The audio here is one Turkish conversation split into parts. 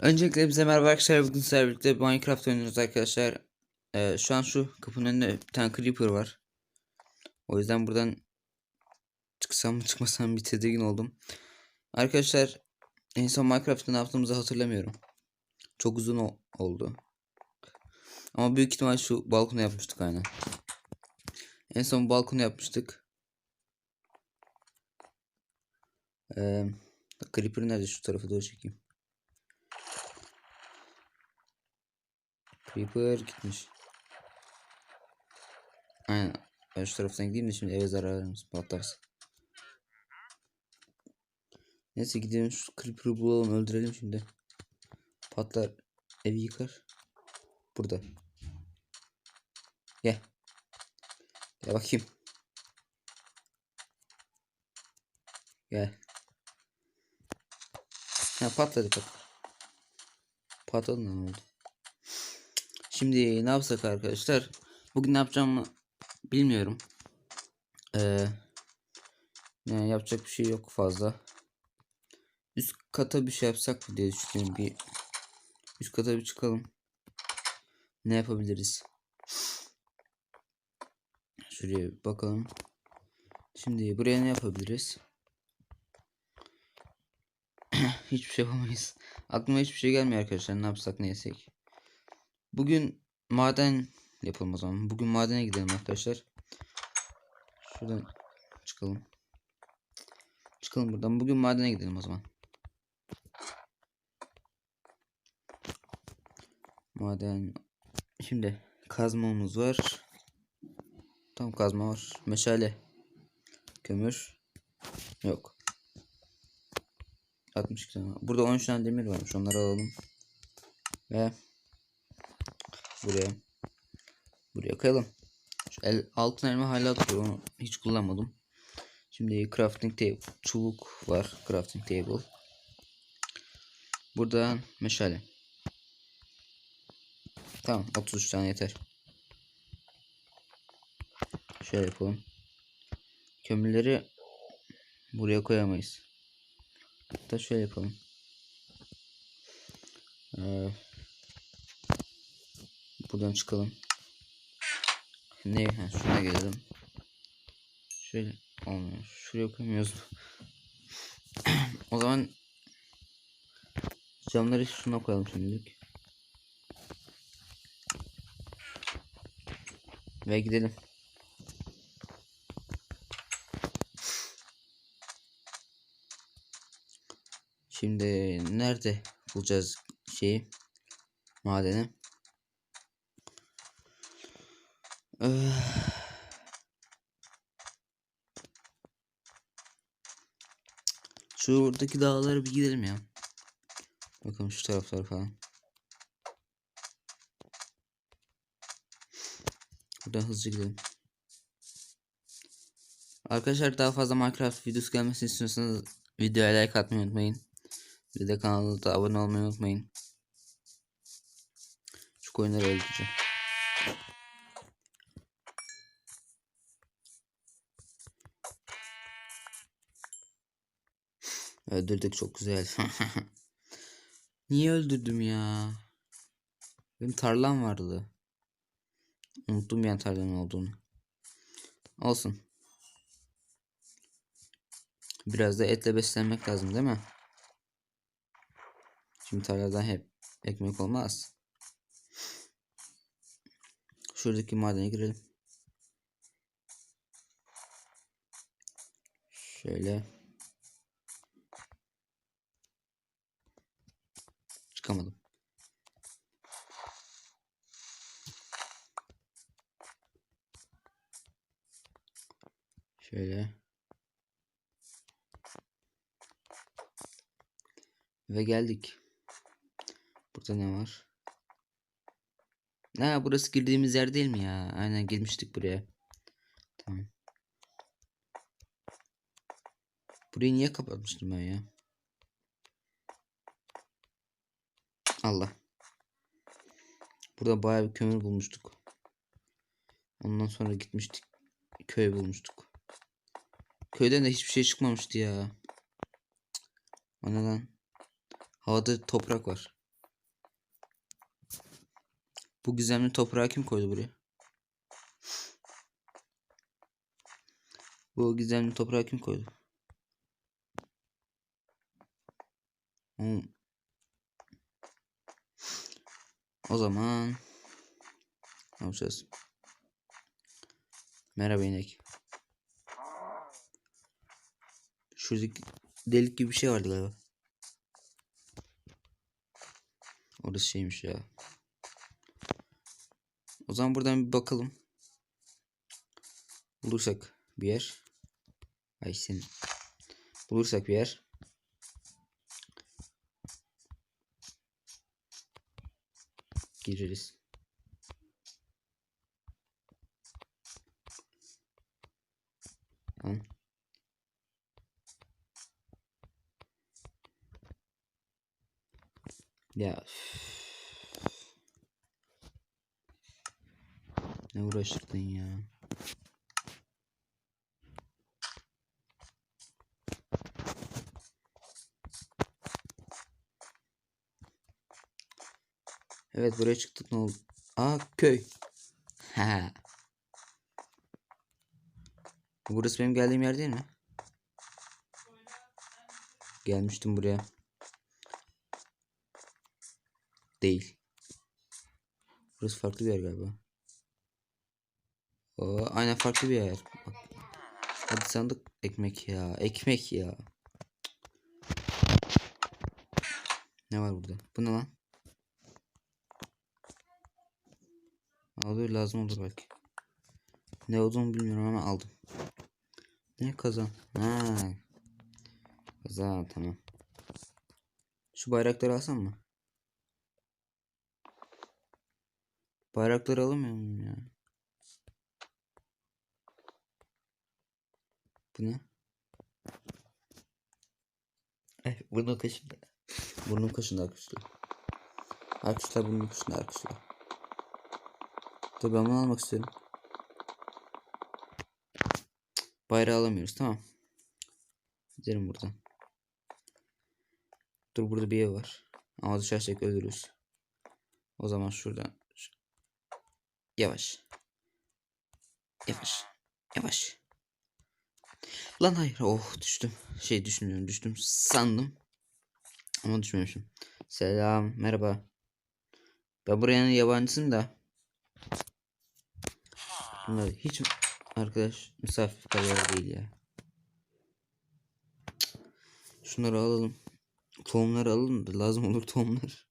Öncelikle bize merhaba arkadaşlar. Bugün sizlerle birlikte Minecraft oynuyoruz arkadaşlar. Ee, şu an şu kapının önünde bir tane creeper var. O yüzden buradan çıksam mı çıkmasam bir tedirgin oldum. Arkadaşlar en son Minecraft'ta ne yaptığımızı hatırlamıyorum. Çok uzun oldu. Ama büyük ihtimal şu balkonu yapmıştık aynen. En son balkonu yapmıştık. Ee, Creeper nerede? Şu tarafa doğru çekeyim. Creeper gitmiş. Aynen. Ben şu taraftan gideyim de şimdi eve zararımız patlarsa. Neyse gidelim şu Creeper'ı bulalım öldürelim şimdi. Patlar evi yıkar. Burada. Gel. Gel bakayım. Gel. Ha patladı pat. Patladı ne oldu? Şimdi ne yapsak arkadaşlar? Bugün ne yapacağımı bilmiyorum. Ee, yani yapacak bir şey yok fazla. Üst kata bir şey yapsak mı diye düşünüyorum. Bir üst kata bir çıkalım. Ne yapabiliriz? Şuraya bakalım. Şimdi buraya ne yapabiliriz? Hiçbir şey yapamayız. Aklıma hiçbir şey gelmiyor arkadaşlar. Ne yapsak ne yesek. Bugün maden yapalım o zaman. Bugün madene gidelim arkadaşlar. Şuradan çıkalım. Çıkalım buradan. Bugün madene gidelim o zaman. Maden. Şimdi kazmamız var. Tam kazma var. Meşale. Kömür. Yok. 62 tane. Burada 13 tane demir varmış. Onları alalım. Ve buraya buraya koyalım. Şu el, altın elma hala duruyor. Onu hiç kullanmadım. Şimdi crafting table. Çubuk var. Crafting table. Burada meşale. Tamam 33 tane yeter. Şöyle yapalım. Kömürleri buraya koyamayız. Hatta şöyle yapalım. Ee, buradan çıkalım. Ne? Ha, şuna gelelim. Şöyle olmuyor. Şuraya koymuyoruz. o zaman camları şuna koyalım şimdilik. Ve gidelim. Şimdi nerede bulacağız şeyi? Madeni. Ee, Şuradaki dağlara bir gidelim ya. Bakalım şu taraflar falan. Buradan hızlıca gidelim. Arkadaşlar daha fazla Minecraft videosu gelmesini istiyorsanız videoya like atmayı unutmayın. Bir de kanala abone olmayı unutmayın. Şu koyunları öldüreceğim. Öldürdük çok güzel. Niye öldürdüm ya? Benim tarlam vardı. Unuttum yani tarlanın olduğunu. Olsun. Biraz da etle beslenmek lazım değil mi? Şimdi tarladan hep ekmek olmaz. Şuradaki madene girelim. Şöyle. Çıkamadım. Şöyle. Ve geldik. Burada ne var? Ne burası girdiğimiz yer değil mi ya? Aynen girmiştik buraya. Tamam. Burayı niye kapatmıştım ben ya? Allah. Burada bayağı bir kömür bulmuştuk. Ondan sonra gitmiştik. Köy bulmuştuk. Köyden de hiçbir şey çıkmamıştı ya. O ne? Havada toprak var. Bu gizemli toprağı kim koydu buraya? Bu gizemli toprağı kim koydu? Hmm. O zaman ne yapacağız? Merhaba inek. Şuradaki delik gibi bir şey vardı galiba. Orası şeymiş ya. O zaman buradan bir bakalım. Bulursak bir yer. Ay sen. Bulursak bir yer. Gireriz. Lan. Ya. Ne uğraştırdın ya? Evet buraya çıktık ne oldu? Aa köy. Burası benim geldiğim yer değil mi? Gelmiştim buraya. Değil. Burası farklı bir yer galiba. Oo, aynen farklı bir yer. Bak. Hadi sandık ekmek ya. Ekmek ya. Ne var burada? Bu ne lan? Alıyor lazım olur belki. Ne olduğunu bilmiyorum ama aldım. Ne kazan? Ha. Kazan tamam. Şu bayrakları alsam mı? Bayrakları alamıyor muyum ya? Bu ne? Ay burnum kaşındı. Burnum kaşındı arkadaşlar. Arkadaşlar burnum kaşındı arkadaşlar. Dur ben bunu almak istiyorum. Bayrağı alamıyoruz tamam. Gidelim buradan. Dur burada bir ev var. Ama düşersek ölürüz. O zaman şuradan. Yavaş. Yavaş. Yavaş. Lan hayır. Oh düştüm. Şey düşünüyorum düştüm sandım. Ama düşmemişim. Selam. Merhaba. Ben buranın yabancısıyım da. Bunlar hiç arkadaş misafirperver değil ya. Şunları alalım. Tohumları alalım da lazım olur tohumlar.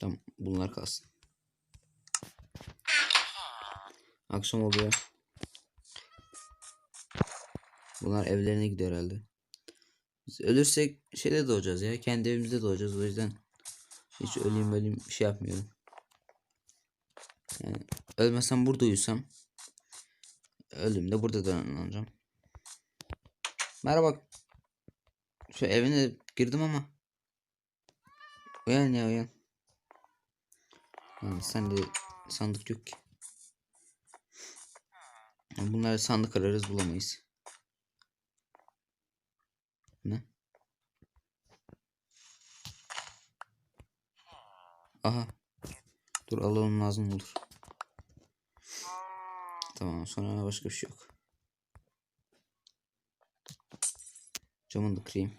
Tamam bunlar kalsın. Akşam oluyor. Bunlar evlerine gidiyor herhalde. Biz ölürsek şeyde doğacağız ya. Kendi evimizde doğacağız. O yüzden hiç öleyim öleyim bir şey yapmıyorum. Yani ölmesem burada uyusam öldüğümde burada döneceğim. Merhaba. Şu evine girdim ama. Uyan ya uyan. Yani sen de sandık yok ki. Bunları sandık ararız bulamayız. Ne? Aha. Dur alalım lazım olur. Tamam sonra başka bir şey yok. Camını da kırayım.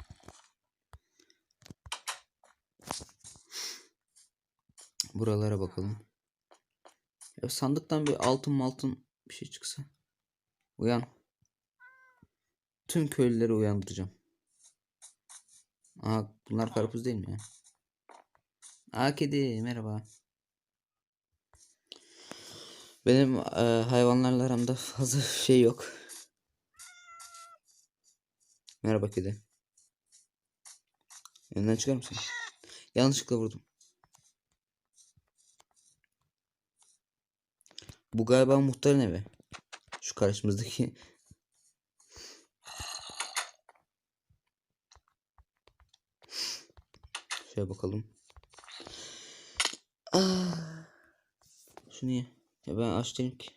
Buralara bakalım. Ya sandıktan bir altın altın bir şey çıksa. Uyan. Tüm köylüleri uyandıracağım. Aa bunlar karpuz değil mi ya? Aa kedi merhaba. Benim e, hayvanlarla aramda fazla şey yok. Merhaba kedi. Önünden çıkar mısın? Yanlışlıkla vurdum. Bu galiba muhtarın evi. Şu karşımızdaki. Şöyle bakalım. Aa. Şu niye? Ya ben aç değilim ki.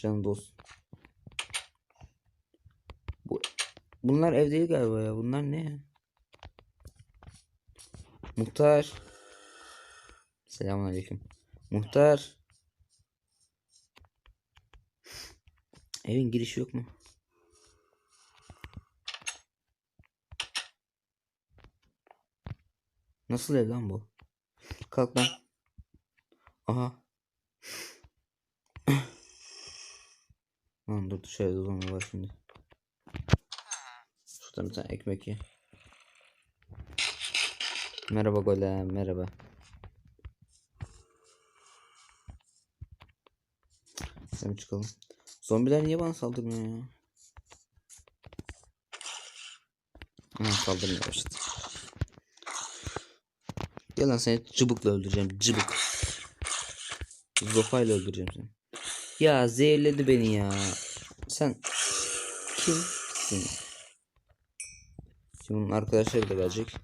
Canım olsun. Bu, bunlar ev değil galiba ya. Bunlar ne? Muhtar. Selamünaleyküm. Muhtar. Evin girişi yok mu? Nasıl ev lan bu? Kalk lan. Aha. Lan dur dışarıda zombi var şimdi. Şuradan bir tane ekmek ye. Merhaba golem merhaba. Sen çıkalım. Zombiler niye bana saldırmıyor ya? Ha saldırmaya başladı. Gel lan seni cıbıkla öldüreceğim cıbık. Zopayla öldüreceğim seni. Ya zehirledi beni ya. Sen kimsin? Şimdi bunun arkadaşları da gelecek.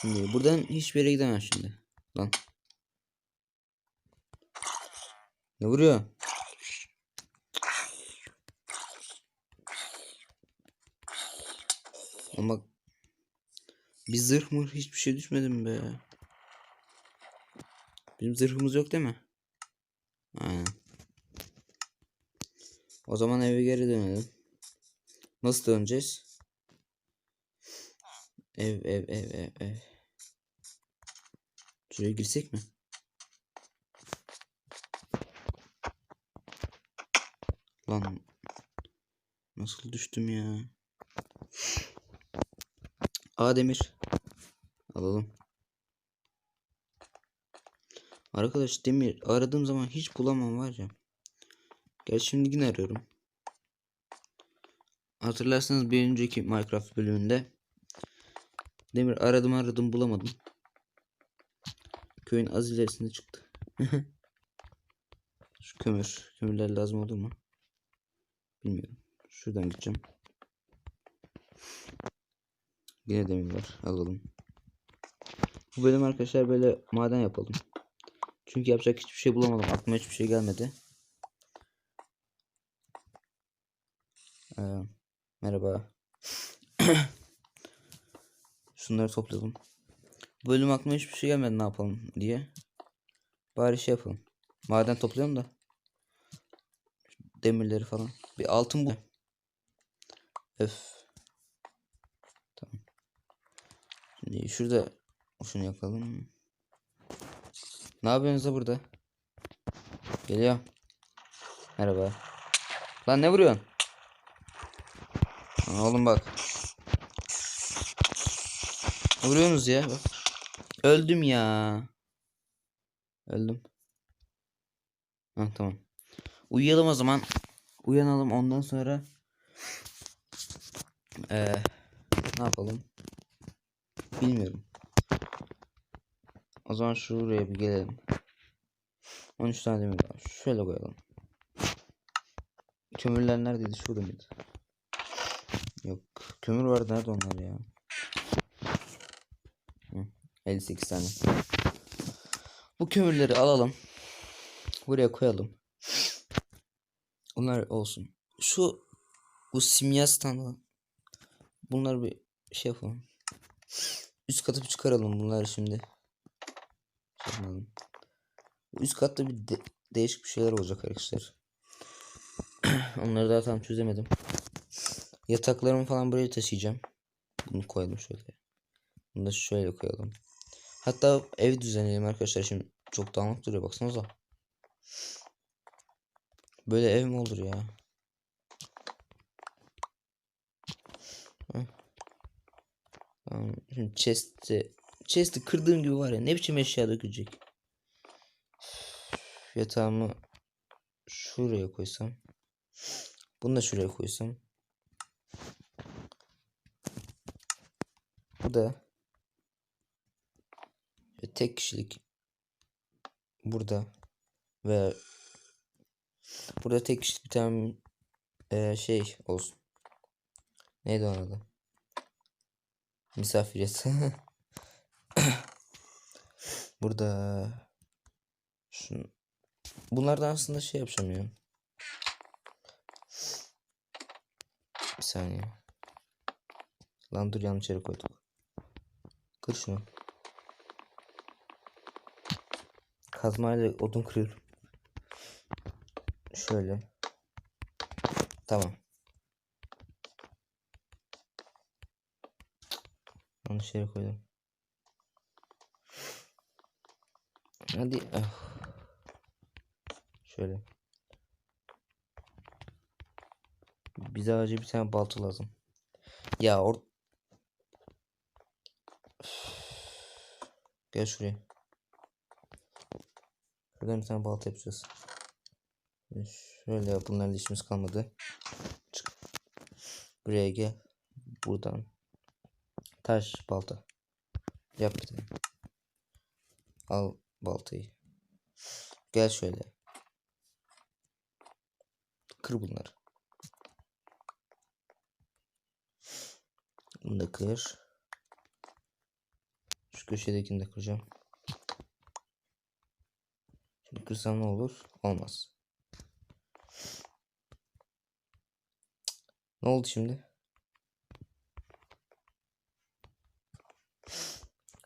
Şimdi buradan hiçbir yere gidemem şimdi. Lan. Ne vuruyor? Ama bir zırh mı hiçbir şey düşmedi mi be? Bizim zırhımız yok değil mi? Aynen. O zaman eve geri dönelim. Nasıl döneceğiz? Ev ev ev ev ev. Şuraya girsek mi? Lan nasıl düştüm ya? A demir. Alalım. Arkadaş demir aradığım zaman hiç bulamam var ya. Gel şimdi yine arıyorum. Hatırlarsanız bir önceki Minecraft bölümünde demir aradım aradım bulamadım. Köyün az ilerisinde çıktı. Şu kömür. Kömürler lazım olur mu? Bilmiyorum. Şuradan gideceğim. Yine demir var. Alalım. Bu bölüm arkadaşlar böyle maden yapalım. Çünkü yapacak hiçbir şey bulamadım. Aklıma hiçbir şey gelmedi. Ee, merhaba. Şunları toplayalım. Bu bölüm aklıma hiçbir şey gelmedi ne yapalım diye. Bari şey yapalım. Maden toplayalım da. Demirleri falan. Bir altın bu. Öf. Tamam. Şimdi şurada şunu yakalım. Ne yapıyorsunuz da burada? Geliyor. Merhaba. Lan ne vuruyorsun? Oğlum bak. Ne vuruyorsunuz ya? Bak. Öldüm ya. Öldüm. Ha tamam. Uyuyalım o zaman. Uyanalım ondan sonra ee, ne yapalım? Bilmiyorum. O zaman şuraya bir gelelim. 13 tane demir var. Şöyle koyalım. Kömürler neredeydi? Şurada mıydı? Yok. Kömür vardı. Nerede onlar ya? Hı, 58 tane. Bu kömürleri alalım. Buraya koyalım. Bunlar olsun. Şu bu simya standı. Bunları bir şey yapalım. Üst katı bir çıkaralım bunları şimdi. Bu üst katta bir de- değişik bir şeyler olacak arkadaşlar. Onları daha tam çözemedim. Yataklarımı falan buraya taşıyacağım. Bunu koyalım şöyle. Bunu da şöyle koyalım. Hatta ev düzenleyelim arkadaşlar. Şimdi çok dağınık duruyor baksanıza. Böyle ev mi olur ya? Tamam. Şimdi chest'i chest'i kırdığım gibi var ya ne biçim eşya dökülecek. Yatağımı şuraya koysam. Bunu da şuraya koysam. Bu da tek kişilik burada ve burada tek kişilik bir tane eee, şey olsun. Neydi onun adı? Misafir yatağı. burada şunu bunlardan aslında şey yapacağım ya. Bir saniye. Lan dur yanlış yere koyduk. Kır şunu. Kazmayla odun kırıyorum. Şöyle. Tamam. Yanlış yere koydum. Hadi. ah. Şöyle. Bize acil bir tane balta lazım. Ya or... Gel şuraya. Şuradan bir tane balta yapacağız. Şöyle bunlarla işimiz kalmadı. Çık. Buraya gel. Buradan. Taş balta. Yap bir tane. Al baltayı. Gel şöyle. Kır bunları. Bunu da kır. Şu köşedekini de kıracağım. Şimdi kırsam ne olur? Olmaz. Ne oldu şimdi?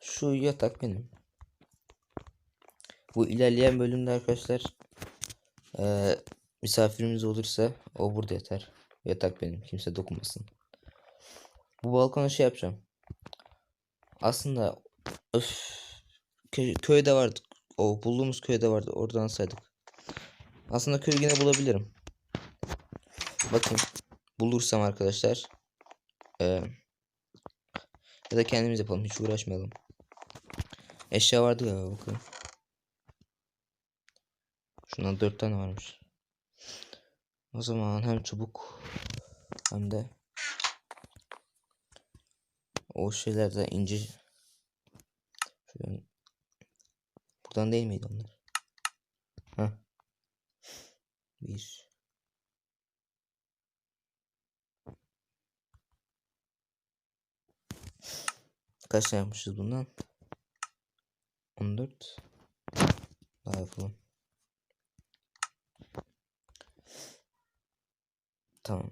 Şu yatak benim. Bu ilerleyen bölümde arkadaşlar eee, misafirimiz olursa o burada yatar. Yatak benim. Kimse dokunmasın. Bu balkona şey yapacağım. Aslında öf, kö- köyde vardı. O bulduğumuz köyde vardı. Oradan saydık. Aslında köyü yine bulabilirim. Bakın bulursam arkadaşlar eee, ya da kendimiz yapalım. Hiç uğraşmayalım. Eşya vardı ya bakın. Şundan dört tane varmış. O zaman hem çubuk hem de o şeylerden ince. Buradan değil miydi onlar? Heh. Bir. Kaç yapmışız bundan? 14. Daha yapalım. Tamam.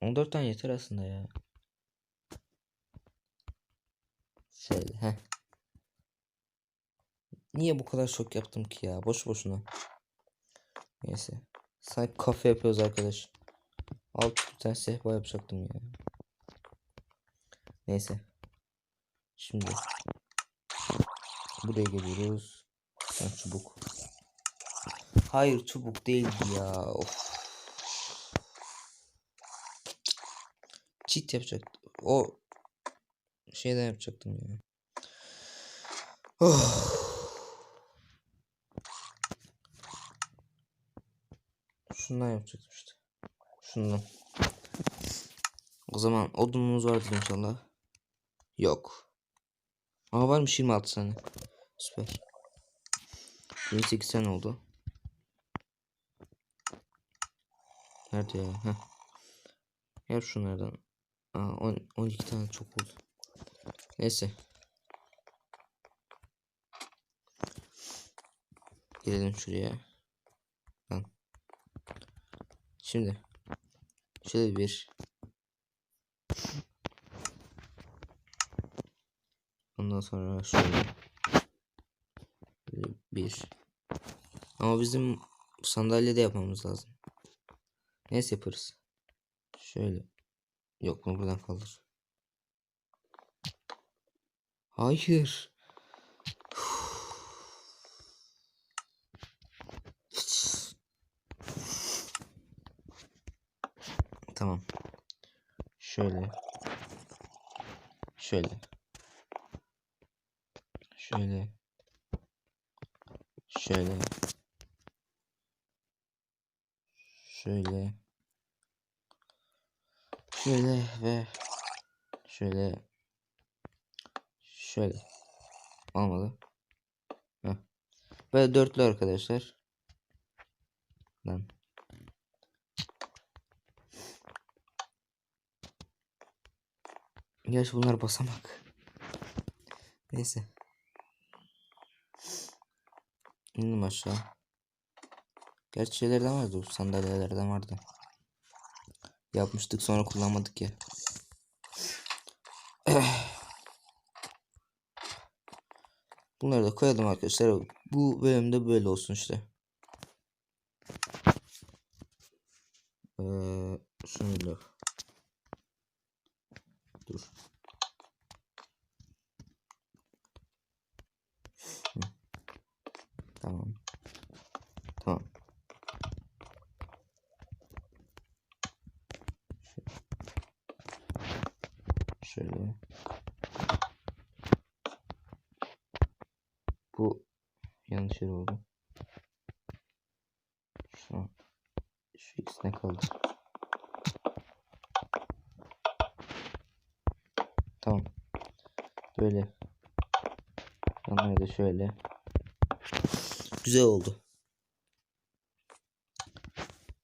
14 tane yeter aslında ya. Şöyle heh. Niye bu kadar çok yaptım ki ya? Boş boşuna. Neyse. Sanki kafe yapıyoruz arkadaş. Alt bir tane sehpa yapacaktım ya. Neyse. Şimdi. Buraya geliyoruz. Ha, çubuk. Hayır çubuk değildi ya. Of. Yapacaktım. O şeyden yapacaktım ya. Oh. Şundan yapacaktım işte. Şundan. O zaman odunumuz vardır inşallah. Yok. Aa varmış 26 tane. Süper. 28 tane oldu. Nerede ya? Heh. Yap şunlardan. Aa, 10, 12 tane çok oldu. Neyse. Gelelim şuraya. Tamam. Şimdi. Şöyle bir. Ondan sonra şöyle. Bir. Ama bizim sandalyede yapmamız lazım. Neyse yaparız. Şöyle. Yok bunu buradan kaldır. Hayır. Tamam. Şöyle. Şöyle. Şöyle. Şöyle. Şöyle ve şöyle. Şöyle. Olmadı. Heh. Böyle dörtlü arkadaşlar. Lan. Gerçi bunlar basamak. Neyse. İndim aşağı. Gerçi şeylerden vardı. Sandalyelerden vardı. Yapmıştık sonra kullanmadık ya. Bunları da koyalım arkadaşlar. Bu bölümde böyle olsun işte. Ee, şöyle. Dur. Tamam. Tamam. Şöyle. Bu yanlış yer oldu. Şu, şu ikisine kaldı. Tamam. Böyle. Yanları da şöyle. Güzel oldu.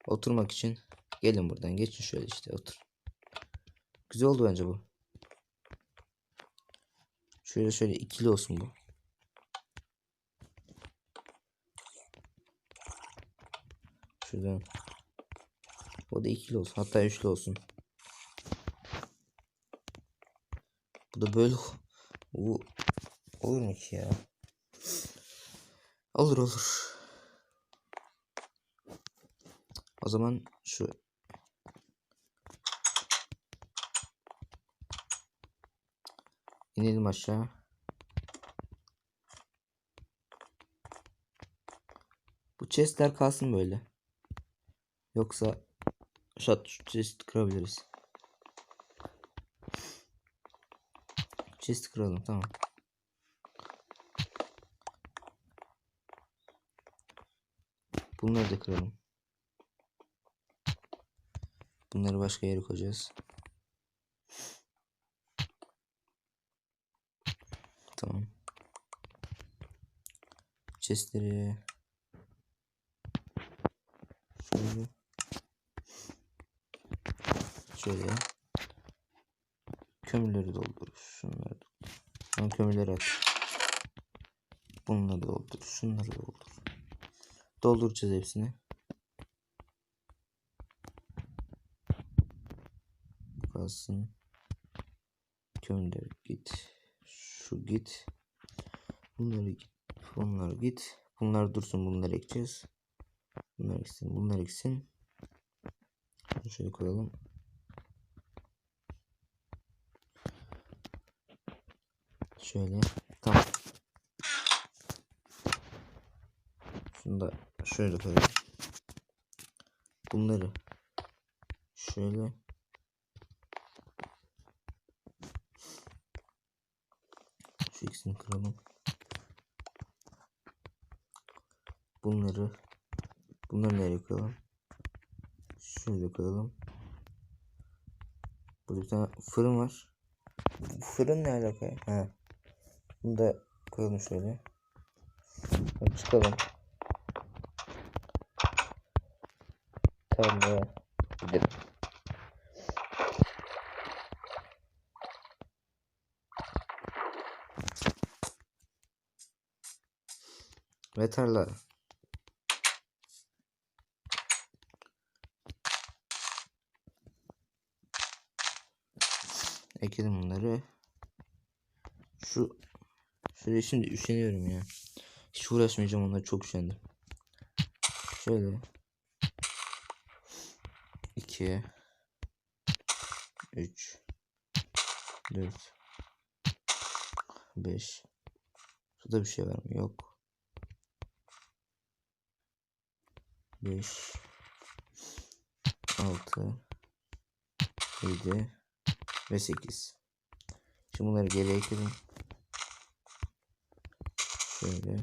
Oturmak için gelin buradan geçin şöyle işte otur. Güzel oldu bence bu. Şöyle şöyle ikili olsun bu. Şuradan. O da ikili olsun. Hatta üçlü olsun. Bu da böyle. Bu olur mu ki ya? Olur olur. O zaman şu inelim aşağı. Bu chestler kalsın böyle. Yoksa shot chest kırabiliriz. Chest kıralım tamam. Bunları da kıralım. Bunları başka yere koyacağız. Tamam. Chestleri şöyle şöyle kömürleri doldur. Şunları doldur. Tamam kömürleri at. Bunları doldur. Şunları doldur. Dolduracağız hepsini. Kalsın. Kömürler git. Şu git. Bunları git. Bunlar git. Bunlar dursun. Bunları ekeceğiz. Bunlar eksin. Bunlar eksin. Şöyle koyalım. Şöyle. Tamam. Şunu da şöyle koyalım. Bunları şöyle şu ikisini kıralım. Bunları bunları nereye koyalım? Şöyle koyalım. Burada bir tane fırın var. Fırın ne alaka? ya? Bunu da koyalım şöyle. Çıkalım. Tarlaya gidelim. Ve tarla. Ekelim bunları. Şu şöyle şimdi üşeniyorum ya. Hiç uğraşmayacağım onları çok üşendim. Şöyle 2 3 4 5 Şurada bir şey var mı? Yok. 5 6 7 ve 8 Şimdi bunları geri ekledim. Şöyle.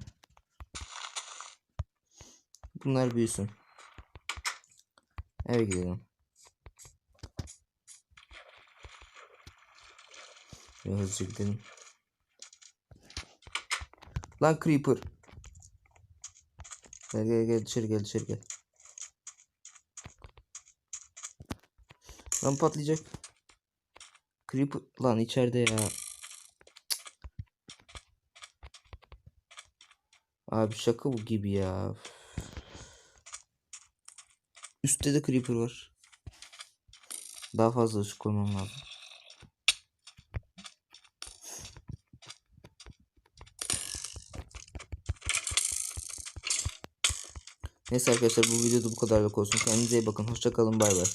Bunlar büyüsün. Eve gidelim. Ve hızlıca gidelim. Lan Creeper. Gel gel gel dışarı gel dışarı gel. Lan patlayacak. Creeper lan içeride ya. Abi şaka bu gibi ya. Üstte de creeper var. Daha fazla ışık koymam lazım. Neyse arkadaşlar bu videoda bu kadarlık olsun. Kendinize iyi bakın. Hoşçakalın. Bay bay.